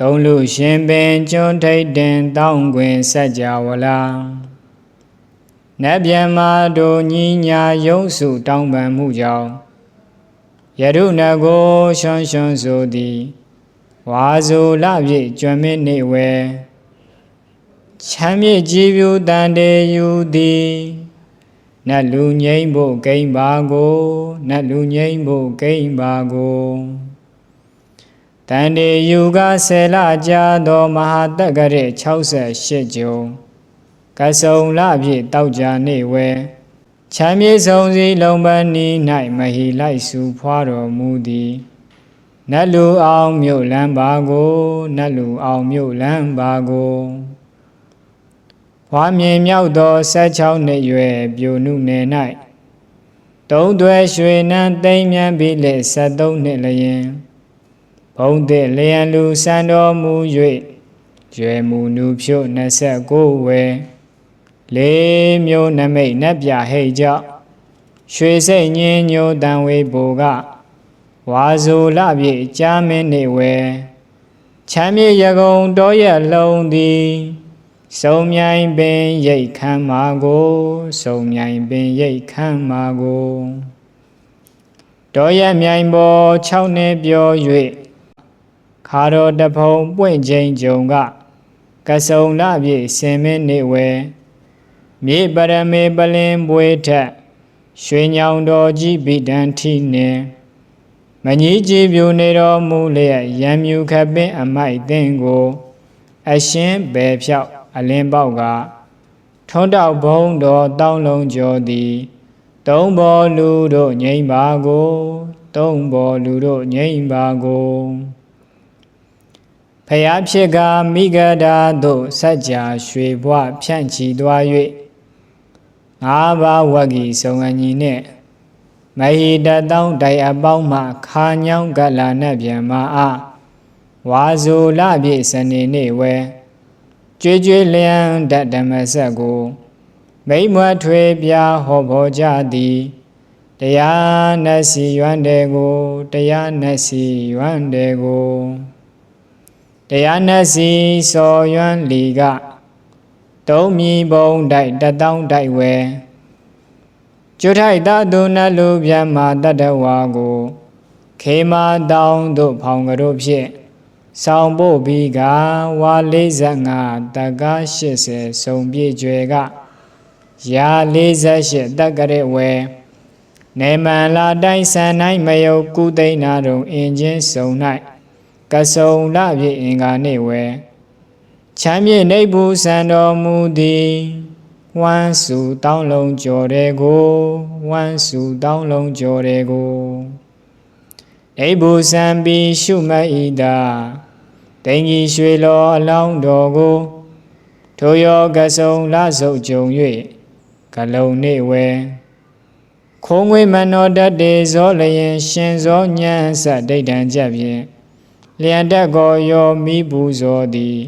သုံးလူရှင်ပင်ကျွန်းထိတ်တင်တောင်းခွင်စัจ java လာနတ်ဗျမတို့ညီညာယုံစုတောင်းပန်မှုကြောင့်ယရုဏကိုရှွန်ရှွန်ဆိုသည်ဝါဇုလပြည့်ကျွမ်းမင်းနေဝဲချမ်းမြေ့ကြည်ပြူတန်တေယူသည်နတ်လူငိမ့်ဖို့ဂိမ့်ပါကိုနတ်လူငိမ့်ဖို့ဂိမ့်ပါကို တန်တေယူကဆယ်လကြာသောမဟာတက္ကရေ68ကျုံကဆုံလပြည့်တောက်ကြနေဝဲချမ်းမြေဆုံးစီလုံးပန်းနီး၌မဟီလိုက်စုဖွာတော်မူသည်နတ်လူအောင်မြို့လန်းပါကိုနတ်လူအောင်မြို့လန်းပါကိုဖွာမြင်မြောက်သော16နှစ်ရွယ်ပြိုနုနယ်၌တုံးသွဲရွှေနန်းသိမ့်မြန်ပြီးလက်73နှစ်လျင် ဘုံသည့်လျံလူစံတော်မူ၍ရွယ်မူနူဖြို့29ဝယ်လေးမျိုးနမိတ်နတ်ပြဟိတ်ကြောင့်ရွှေစိတ်ညင်းညိုတန်ဝေဘူကဝါဇူလပြေကြားမင်းနေဝဲချမ်းမြေရကုံတော်ရလုံးသည်စုံမြိုင်ပင်ရိတ်ခမ်းမာကိုစုံမြိုင်ပင်ရိတ်ခမ်းမာကိုတော်ရမြိုင်ပေါ်6နှစ်ပြော၍ ခါတော်တဖုံပွင့်ချိန်ကြုံကကဆုံလပြေစင်မင်းနေဝဲမြေပရမေပလင်ပွေထက်ရွှေညောင်တော်ကြီးဗိဒံထိနှင့်မကြီးကြည်ပြူနေတော်မူလျက်ရံမြူခပင်အမိုက်သင်ကို အရှင်းဘယ်ဖြောက်အလင်းပေါက်ကထုံးတောက်ဘုံတော်တောင်းလုံးကျော်သည်သုံးဘောလူတို့ငိမ့်ပါကိုသုံးဘောလူတို့ငိမ့်ပါကို ဖျားဖြစ်ကမိဂဒါသို့စัจ जा ရွှေဘွားဖြန့်ချီသွား၍ငါးပါးဝဂ္ဂီစုံအညီနှင့်မဟိတတောင်းတိုင်အပေါင်းမှခါညောင်းကလာနှက်ပြန်မအားဝါဇူလပြည့်စနေနေ့ဝဲကြွေကြွေလျံတဓမ္မဆက်ကိုမိမ့်မွတ်ထွေပြဟောဘောကြသည်တရားနတ်စီရွမ်းတယ်ကိုတရားနတ်စီရွမ်းတယ်ကို တရားနတ်စီစော်ရွမ်းလီကတုံးမြီဘုံတိုက်တတောင်းတိုက်ဝဲကျွထိုက်တသူနတ်လူပြန်မာတတဝါကို ခေမာတောင်းတို့ဖောင်ကတို့ဖြင့်ဆောင်ဖို့ပြီးကဝါ45တက္က80စုံပြည့်ကျွယ်ကရာ48တက္ကရဝဲနေမန်လာတိုင်းဆန်နိုင်မယုတ်ကုသိဏတုံအင်ချင်းစုံ၌ ကဆုံလပြည့်အင်္ဂါနေဝဲချမ်းမြေနေဘူးစံတော်မူသည်ဝမ်းစုတောင်းလုံးကြော်တဲ့ကိုဝမ်းစုတောင်းလုံးကြော်တဲ့ကိုနေဘူးစံပြီးရှုမတ်ဤတာတိန်ကြီးရွှေလောအလောင်းတော်ကိုထိုယောကဆုံလဆုပ်ကြုံ၍ကလုံနေဝဲခိုးငွေမနောတတ်တေဇောလျင်ရှင်ဇောညံစဒိဋ္ဌံကြဖြင့် လျံတက်ကောယောမိဘူးဇောသည်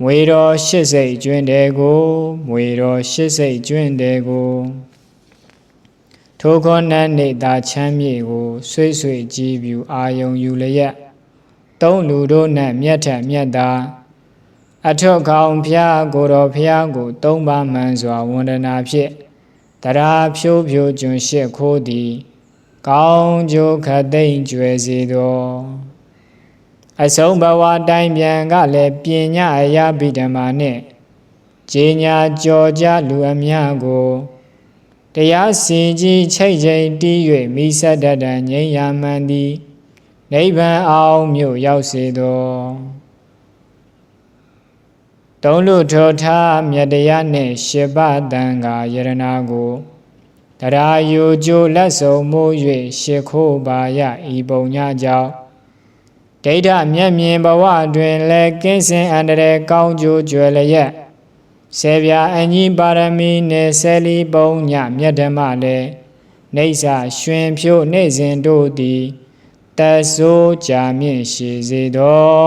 မွေတော်ရှစ်စိတ်ကျွင်းတယ်ကိုမွေတော်ရှစ်စိတ်ကျွင်းတယ်ကိုထိုခေါနတ်နေသာချမ်းမြေကိုဆွေးဆွေကြည်ပြူအာယုံယူလျက်သုံးလူတို့နှင့်မြတ်ထက်မြတ်သာအထွတ်ခေါင်ဖျားကိုတော်ဖျားကိုသုံးပါမှန်စွာဝန္ဒနာဖြင့်တရားဖြိုးဖြိုးကျွန်ရှစ်ခိုးသည် ကောင်းကျိုးခသိမ့်ကျွယ်စေသော အဆုံးဘဝတိုင်းပြန်ကလည်းပညာအရာဗိဓမာနှင့်ဂျေညာကြော်ကြလူအများကိုတရားစီကြီးချိတ်ချိန်တီး၍မိဆတ်တတ်ငြိမ်းရမှန်သည်နိဗ္ဗာန်အောင်မြို့ရောက်စေသောသုံးလူထောထားမြတ်တရားနှင့်ရှစ်ပါးတန်ခါယရနာကိုတရားယူကျိုလက်ဆုံမိုး၍ရှ िख ိုးပါယဤပုံညကြောင့် ဒိဋ္ဌမျက်မြင်ဘဝတွင်လည်းကင်းစင်အန္တရာယ်ကောင်းကျိုးကြွယ်လျက်ဆေဗျာအညီပါရမီနဲ့ဆယ်လီပုံညမြတ်ဓမ္မလည်းနေစာရွှင်ဖြို့နေစဉ်တို့သည်တဆိုးကြာမြင့်ရှိစေသော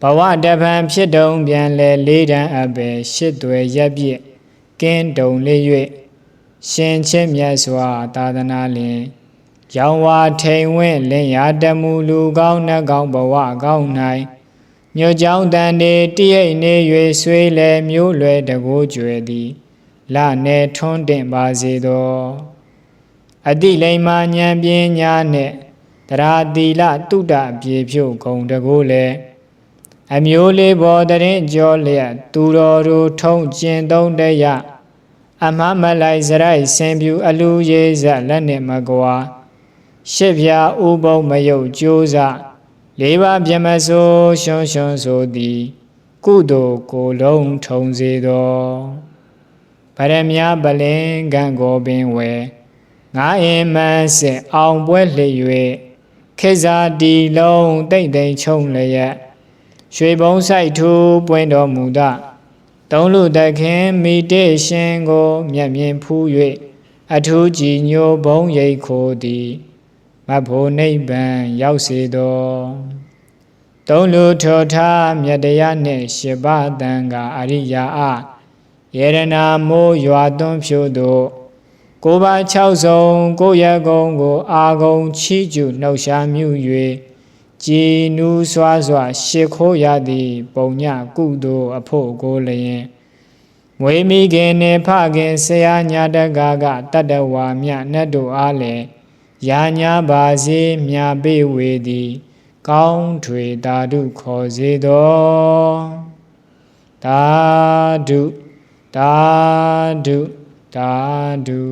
ဘဝတပံဖြစ်တုံပြန်လဲလေးတန်းအပဲရှစ်သွယ်ရက်ပြည့်ကင်းတုံလေး၍ရှင်ချင်းမြတ်စွာသာသနာလင် ရောင်ဝါထိန်ဝင့်လင်ရာတမှုလူကောင်းနှကောင်းဘဝကောင်း၌မြို့ကြောင်းတန်နေတရိပ်နေ၍ဆွေးလဲမျိုးလွယ်တကိုးကျွယ်သည်လနဲ့ထွန်းတင်ပါစေသောအတိလိမ္မာဉာဏ်ပညာနှင့်တရာတိလတုဒ္ဒပြေဖြုတ်ဂုံတကိုးလည်းအမျိုးလေးပေါ်တရင်ကြောလျက်သူတော်တို့ထုံးကျင်သုံးတရအမမလိုက်စရိုက်ဆင်ပြူအလူရေးဇက်လက်နှင့်မကွာ ရှစ်ပြာဥပုံမယုတ်ကြိုးစားလေးပါးပြမစိုးရှွန်းရှွန်းဆိုသည်ကုသိုလ်ကိုလုံးထုံစေသောဗရမ ्या ပလင်ကံကိုပင်ဝဲငါအင်မန်းစစ်အောင်ပွဲလှည့်၍ခေဇာတီလုံးတိတ်တိမ်ချုံလျက်ရွှေဘုံဆိုင်ထူပွင့်တော်မူသောသုံးလူတခင်မိတေရှင်ကို မျက်မြင်ဖူး၍အထူးကြည်ညိုဘုံရိတ်ခိုသည် မဖို့နိဗ္ဗာန်ရောက်စေသောသုံးလူထောထားမြတ်တရားနှင့်ရှစ်ပါးတန်ကအရိယာအယေရနာမိုးရွာသွန်းဖြို့သောကိုယ်ပါ6စုံကိုရကုံကို အာကုံချီးကျူနှုတ်ရှာမြူ၍ကြည်နူးစွာစွာ ရှ िख ိုးရသည် ပုံညကုသိုလ်အဖို့ကိုလျင်မွေမိခင်နှင့်ဖခင်ဆရာညာတကာကတတ္တဝါမြတ်နှတ်တို့အားလည်း ယာညာပါစေမြာပေဝေသည်ကောင်းထွေတာဓုခေါ်စေသောတာဓုတာဓုတာဓု